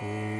Mm.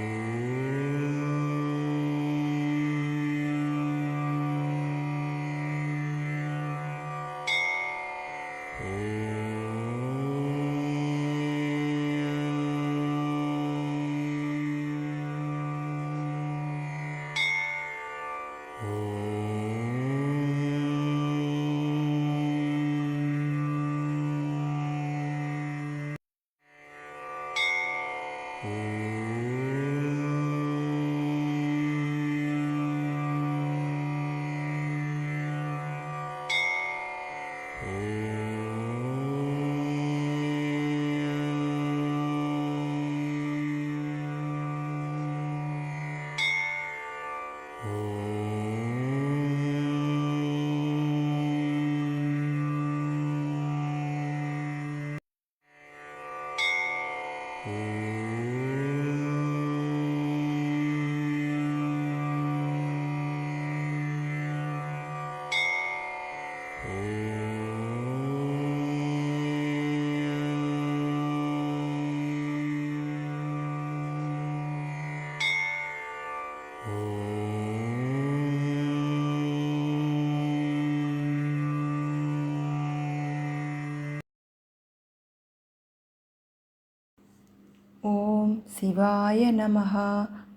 शिवाय नमः।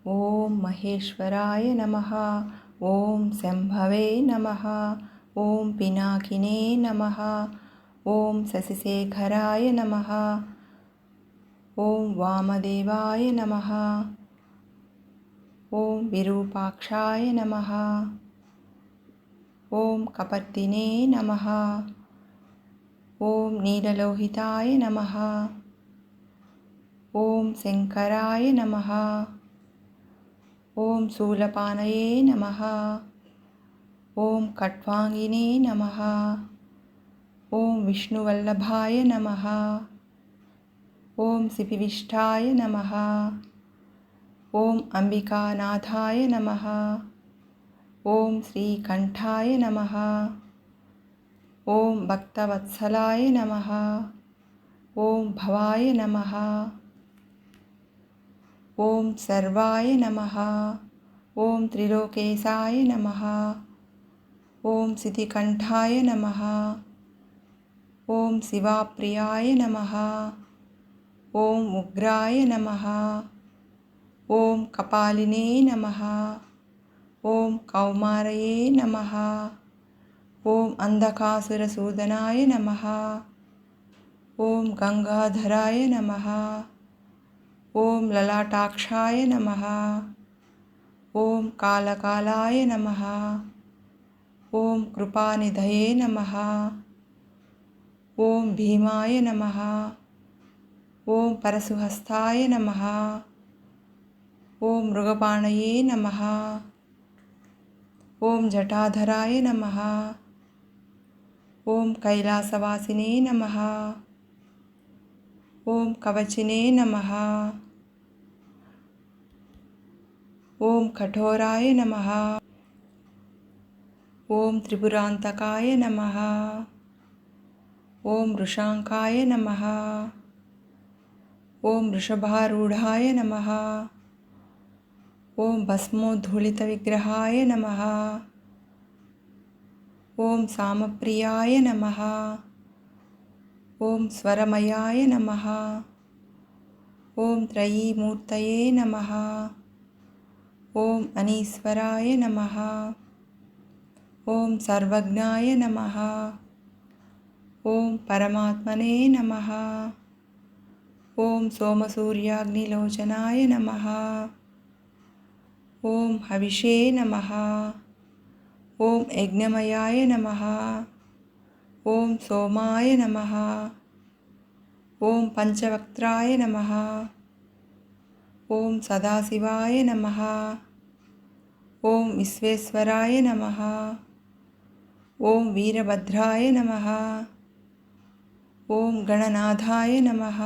ॐ महेश्वराय नमः। ॐ शम्भवे नमः। ॐ पिनाकिने नमः। ॐ शशिशेखराय नमः। ॐ वामदेवाय नमः। ॐ विरूपाक्षाय नमः। ॐ कपर्दिने नमः। ॐ नीललोहिताय नमः। ॐ शङ्कराय नमः। ॐ शूलपानये नमः। ॐ खट्वाङ्गिने नमः। ॐ विष्णुवल्लभाय नमः। ॐ सिपिविष्ठाय नमः। ॐ अम्बिकानाथाय नमः। ॐ श्रीकण्ठाय नमः। ॐ भक्तवत्सलाय नमः। ॐ भवाय नमः। ఓం సర్వాయ నమ. ఓం త్రిలోకేశాయ నమ. ఓం సిద్ధికంఠాయ నమ. ఓం శివాప్రియాయ నమ. ఓం ఉగ్రాయ నమ. ఓం కపాలినే నమ. ఓం కౌమారయే నమ. ఓం అంధకాసురసూదనాయ నమ. ఓం గంగాధరాయ నమ. ओम ललाटाक्षाय नमः। ॐ कालकालाय नमः। कृपा कृपानिधये नमः। ओम भीमाय नमः। ओम परशुहस्ताय नमः। ओम मृगपाणये नमः। ओम जटाधराय नमः। ओम कैलासवासिने नमः। ॐ कवचिने नमः। ॐ कठोराय नमः। ॐ त्रिपुरान्तकाय नमः। ॐ वृषाङ्काय नमः। ॐ वृषभारूढाय नमः। ॐ भस्मोद्धूलितविग्रहाय नमः। ॐ सामप्रियाय नमः। ॐ स्वरमयाय नमः। ॐ त्रयीमूर्तये नमः। ॐ अनीश्वराय नमः। ॐ सर्वज्ञाय नमः। ॐ परमात्मने नमः। ॐ सोमसूर्याग्निलोचनाय नमः। ॐ हविषे नमः। ॐ यज्ञमयाय नमः। ॐ सोमाय नमः। ॐ पञ्चवक्त्राय नमः। ॐ सदाशिवाय नमः। ॐ विश्वेश्वराय नमः। ॐ वीरभद्राय नमः। ॐ गणनाथाय नमः।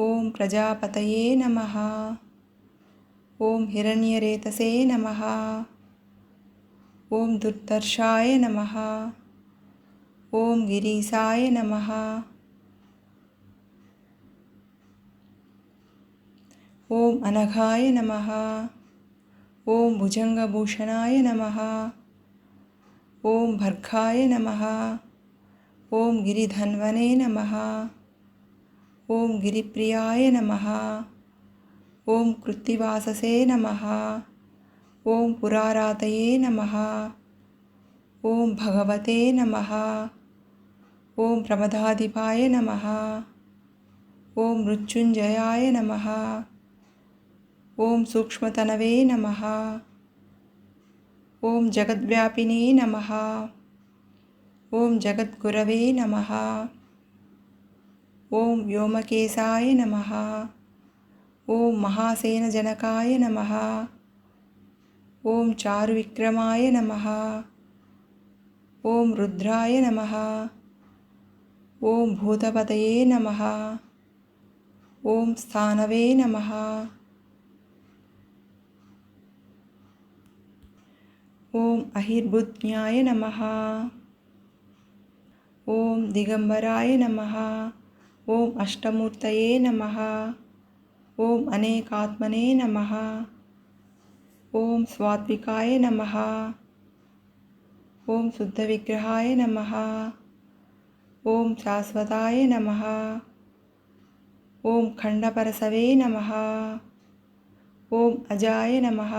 ॐ प्रजापतये नमः। ॐ हिरण्यरेतसे नमः। ॐ दुर्दर्शाय नमः। ओम गिरीसाय नमः। ओम अनघाय नमः। ओम भुजंगभूषणाय नमः। ओम भर्खाय नमः। ओम गिरिधन्वने नमः। ओम गिरिप्रियाय नमः। ओम कृत्तिवाससे नमः। ओम पुरारातये नमः। ओम भगवते नमः। ఓం ప్రమదాధిపాయ నమ. ఓం మృత్యుంజయాయ నమ. ఓం సూక్ష్మతనవే నమ. ఓం జగద్వ్యాపినే నమ. ఓం జగద్గురవే నమ. ఓం వ్యోమకేశాయ నమ. ఓం మహాసేనజనకాయ నమ. ఓం చారువిక్రమాయ నమ. ఓం రుద్రాయ నమ. ॐ भूतपतये नमः। ॐ स्थानवे नमः। ॐ अहिर्बुद्ध्याय नमः। ॐ दिगम्बराय नमः। ॐ अष्टमूर्तये नमः। ॐ अनेकात्मने नमः। ॐ स्वात्विकाय नमः। ॐ शुद्धविग्रहाय नमः। ॐ शाश्वताय नमः। ॐ खण्डपरसवे नमः। ॐ अजाय नमः।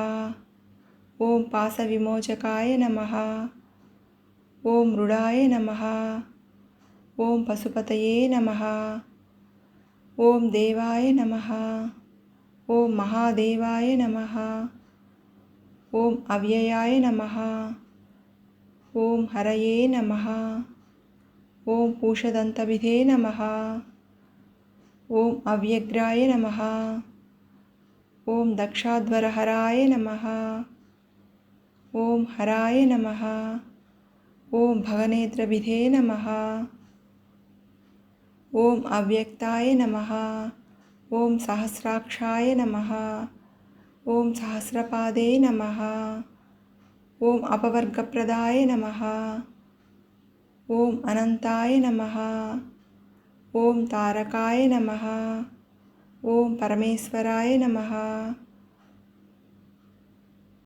ॐ पाशविमोचकाय नमः। ॐ मृडाय नमः। ॐ पशुपतये नमः। ॐ देवाय नमः। ॐ महादेवाय नमः। ॐ अव्ययाय नमः। ॐ हरये नमः। ॐ पूषदन्तविधे नमः। ॐ अव्यग्राय नमः। ॐ दक्षाध्वरहराय नमः। ॐ हराय नमः। ॐ भगनेत्रविधे नमः। ॐ अव्यक्ताय नमः। ॐ सहस्राक्षाय नमः। ॐ सहस्रपादे नमः। ॐ अपवर्गप्रदाय नमः। ఓం అనంతాయ నమ. ఓం తారకాయ నమ. ఓం పరమేశ్వరాయ నమ.